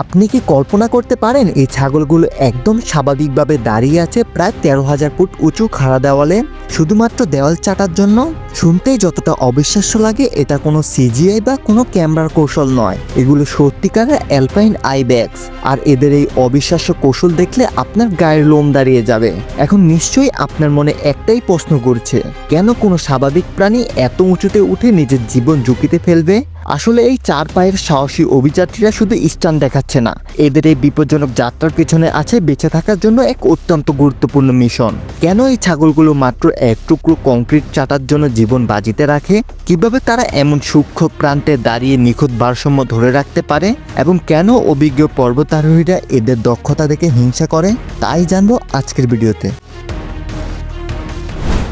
আপনি কি কল্পনা করতে পারেন এই ছাগলগুলো একদম স্বাভাবিকভাবে দাঁড়িয়ে আছে প্রায় তেরো হাজার ফুট উঁচু খাড়া দেওয়ালে? শুধুমাত্র দেওয়াল চাটার জন্য? শুনতেই যতটা অবিশ্বাস্য লাগে, এটা কোনো সিজিআই বা কোনো ক্যামেরার কৌশল নয়। এগুলো সত্যিকারের অ্যালপাইন আইব্যাক্স আর এদের এই অবিশ্বাস্য কৌশল দেখলে আপনার গায়ের লোম দাঁড়িয়ে যাবে। এখন নিশ্চয়ই আপনার মনে একটাই প্রশ্ন করছে, কেন কোনো স্বাভাবিক প্রাণী এত উঁচুতে উঠে নিজের জীবন ঝুঁকিতে ফেলবে? আসলে এই চার পায়ের সাহসী অভিযাত্রীরা শুধু স্টান দেখাচ্ছে না, এদের এই বিপজ্জনক যাত্রার পেছনে আছে বেঁচে থাকার জন্য এক অত্যন্ত গুরুত্বপূর্ণ মিশন। কেন এই ছাগলগুলো মাত্র এক টুকরো কংক্রিট চাটার জন্য জীবন বাজিতে রাখে? কীভাবে তারা এমন সূক্ষ্ম প্রান্তে দাঁড়িয়ে নিখুঁত ভারসাম্য ধরে রাখতে পারে? এবং কেন অভিজ্ঞ পর্বতারোহীরা এদের দক্ষতা দেখে হিংসা করে? তাই জানব আজকের ভিডিওতে।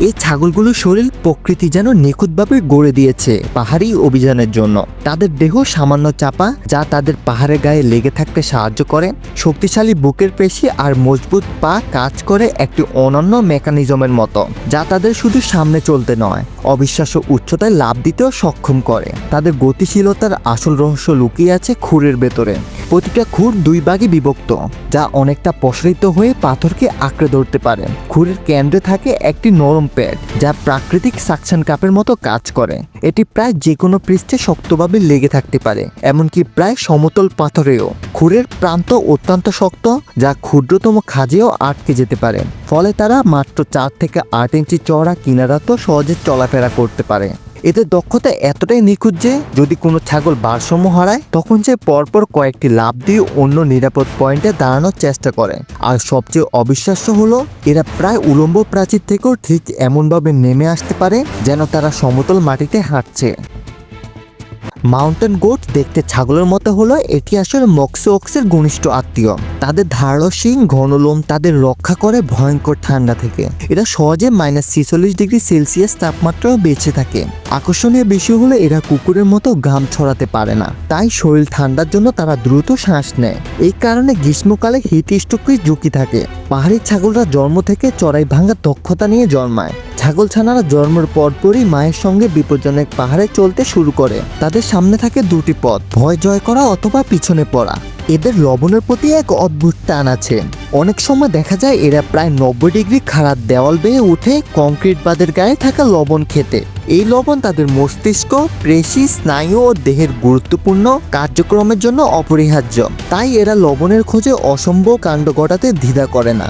এই ছাগলগুলোর শরীর প্রকৃতি যেন নিখুঁতভাবে গড়ে দিয়েছে পাহাড়ি অভিযানের জন্য। তাদের দেহ সামান্য চাপা, যা তাদের পাহাড়ের গায়ে লেগে থাকতে সাহায্য করে। শক্তিশালী বুকের পেশি আর মজবুত পা কাজ করে একটি অনন্য মেকানিজমের মতো, যা তাদের শুধু সামনে চলতে নয়, অবিশ্বাস্য উচ্চতায় লাভ দিতেও সক্ষম করে। তাদের গতিশীলতার আসল রহস্য লুকিয়ে আছে খুরের ভেতরে। প্রতিটা খুর দুই ভাগে বিভক্ত, যা অনেকটা প্রসারিত হয়ে পাথরকে আঁকড়ে ধরতে পারে। খুরের কেন্দ্রে থাকে একটি নরম প্যাড যা প্রাকৃতিক সাকশন কাপের মতো কাজ করে। এটি প্রায় যে কোনো পৃষ্ঠে শক্তভাবে লেগে থাকতে পারে, এমনকি প্রায় সমতল পাথরেও। খুরের প্রান্ত অত্যন্ত শক্ত, যা ক্ষুদ্রতম খাজেও আটকে যেতে পারে। ফলে তারা মাত্র চার থেকে আট ইঞ্চি চড়া কিনারা তো সহজে চলাফেরা করতে পারে। এদের দক্ষতা এতটাই নিখুঁত যে যদি কোনো ছাগল ভারসাম্য হারায়, তখন সে পরপর কয়েকটি লাভ দিয়ে অন্য নিরাপদ পয়েন্টে দাঁড়ানোর চেষ্টা করে। আর সবচেয়ে অবিশ্বাস্য হলো, এরা প্রায় উলম্ব প্রাচীর থেকেও ঠিক এমনভাবে নেমে আসতে পারে যেন তারা সমতল মাটিতে হাঁটছে। মাউন্টেন গোট দেখতে ছাগলের মতো হলো এটি আসলে মক্সোক্সের ঘনিষ্ঠ আত্মীয়। তাদের ধারালো শিং, ঘন লোম তাদের রক্ষা করে ভয়ঙ্কর ঠান্ডা থেকে। এরা সহজে মাইনাস ছিচল্লিশ ডিগ্রি সেলসিয়াস তাপমাত্রাও বেঁচে থাকে। আকর্ষণীয় বিষয় হলো এরা কুকুরের মতো ঘাম ছড়াতে পারে না। তাই শরীর ঠান্ডার জন্য তারা দ্রুত শ্বাস নেয়। এই কারণে গ্রীষ্মকালে হিট স্ট্রোকের ঝুঁকি থাকে। পাহাড়ি ছাগলরা জন্ম থেকে চড়াই ভাঙার দক্ষতা নিয়ে জন্মায়। ছাগল ছানারা জন্মের পরপরই মায়ের সঙ্গে বিপজ্জনক পাহাড়ে চলতে শুরু করে। তাদের সামনে থাকে দুটি পথ, ভয় জয় করা অথবা পিছনে পড়া। এদের লবণের প্রতি এক অদ্ভুত টান আছে। অনেক সময় দেখা যায় এরা প্রায় নব্বই ডিগ্রি খারাপ দেওয়াল বেয়ে উঠে কংক্রিট বাদের গায়ে থাকা লবণ খেতে। এই লবণ তাদের মস্তিষ্ক, পেশি, স্নায়ু ও দেহের গুরুত্বপূর্ণ কার্যক্রমের জন্য অপরিহার্য। তাই এরা লবণের খোঁজে অসম্ভব কাণ্ড ঘটাতে দ্বিধা করে না।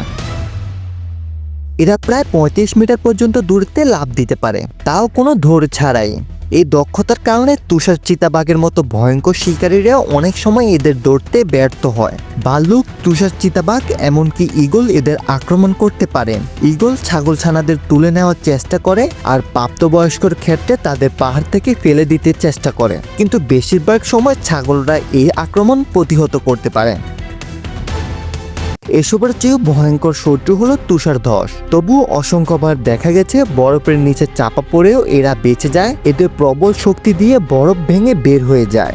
এরা প্রায় পঁয়ত্রিশ মিটার পর্যন্ত দূরত্বে লাভ দিতে পারে। তাও কোনো ধৈর্য ছাড়াই। এই দক্ষতার কারণে তুষার চিতাবাঘের মতো ভয়ঙ্কর শিকারীরা অনেক সময় এদের দৌড়তে ব্যর্থ হয়। ভাল্লুক তুষার চিতাবাঘ, এমনকি ইগল এদের আক্রমণ করতে পারে। ইগল ছাগল ছানাদের তুলে নেওয়ার চেষ্টা করে আর প্রাপ্তবয়স্কর ক্ষেত্রে তাদের পাহাড় থেকে ফেলে দিতে চেষ্টা করে। কিন্তু বেশিরভাগ সময় ছাগলরা এই আক্রমণ প্রতিহত করতে পারে। এসবের চেয়েও ভয়ঙ্কর শত্রু হলো তুষার ধস। তবুও অসংখ্যবার দেখা গেছে, বরফের নিচে চাপা পড়েও এরা বেঁচে যায়, এদের প্রবল শক্তি দিয়ে বরফ ভেঙে বের হয়ে যায়।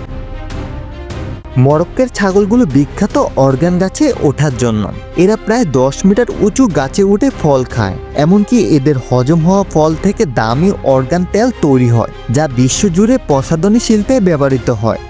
মরক্কের ছাগলগুলো বিখ্যাত অর্গান গাছে ওঠার জন্য। এরা প্রায় দশ মিটার উঁচু গাছে উঠে ফল খায়, এমনকি এদের হজম হওয়া ফল থেকে দামি অর্গান তেল তৈরি হয়, যা বিশ্বজুড়ে প্রসাধনী শিল্পে ব্যবহৃত হয়।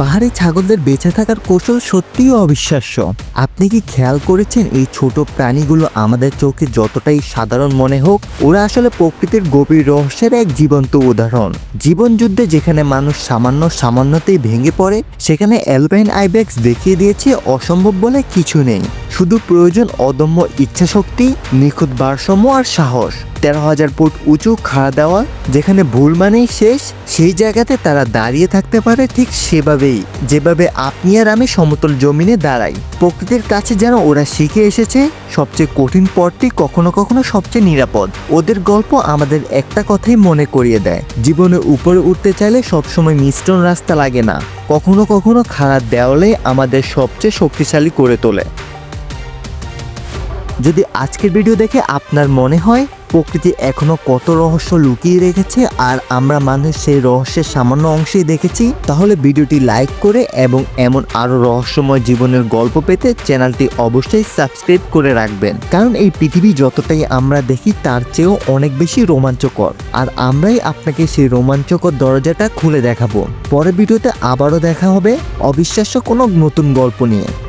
পাহাড়ি ছাগলদের বেঁচে থাকার কৌশল সত্যিই অবিশ্বাস্য। আপনি কি খেয়াল করেছেন এই ছোট প্রাণীগুলো আমাদের চোখে যতটাই সাধারণ মনে হোক, ওরা আসলে প্রকৃতির গভীর রহস্যের এক জীবন্ত উদাহরণ। জীবন যুদ্ধে যেখানে মানুষ সামান্য সামান্যতেই ভেঙে পড়ে, সেখানে অ্যালবাইন আইব্যাক্স দেখিয়ে দিয়েছে অসম্ভব বলে কিছু নেই। শুধু প্রয়োজন অদম্য ইচ্ছাশক্তি, নিখুঁত ভারসাম্য আর সাহস। তেরো হাজার ফুট উঁচু খাড়া দেওয়া, যেখানে ভুল মানেই শেষ, সেই জায়গাতে তারা দাঁড়িয়ে থাকতে পারে ঠিক সেভাবেই। যেভাবে আপনি আর আমি সমতল জমিনে দাঁড়াই। প্রকৃতির কাছে যেন ওরা শিখে এসেছে, সবচেয়ে কঠিন পথটি কখনো কখনো সবচেয়ে নিরাপদ। ওদের গল্প আমাদের একটা কথাই মনে করিয়ে দেয়, জীবনে উপরে উঠতে চাইলে সবসময় মিশ্রণ রাস্তা লাগে না। কখনো কখনো খারাপ দেওয়ালে আমাদের সবচেয়ে শক্তিশালী করে তোলে। যদি আজকের ভিডিও দেখে আপনার মনে হয় প্রকৃতি এখনও কত রহস্য লুকিয়ে রেখেছে আর আমরা মানুষ সেই রহস্যের সামান্য অংশেই দেখেছি, তাহলে ভিডিওটি লাইক করে এবং এমন আরও রহস্যময় জীবনের গল্প পেতে চ্যানেলটি অবশ্যই সাবস্ক্রাইব করে রাখবেন। কারণ এই পৃথিবী যতটাই আমরা দেখি, তার চেয়েও অনেক বেশি রোমাঞ্চকর। আর আমরাই আপনাকে সেই রোমাঞ্চকর দরজাটা খুলে দেখাবো। পরের ভিডিওতে আবারও দেখা হবে। অবিশ্বাস্য কোনো নতুন গল্প নিয়ে।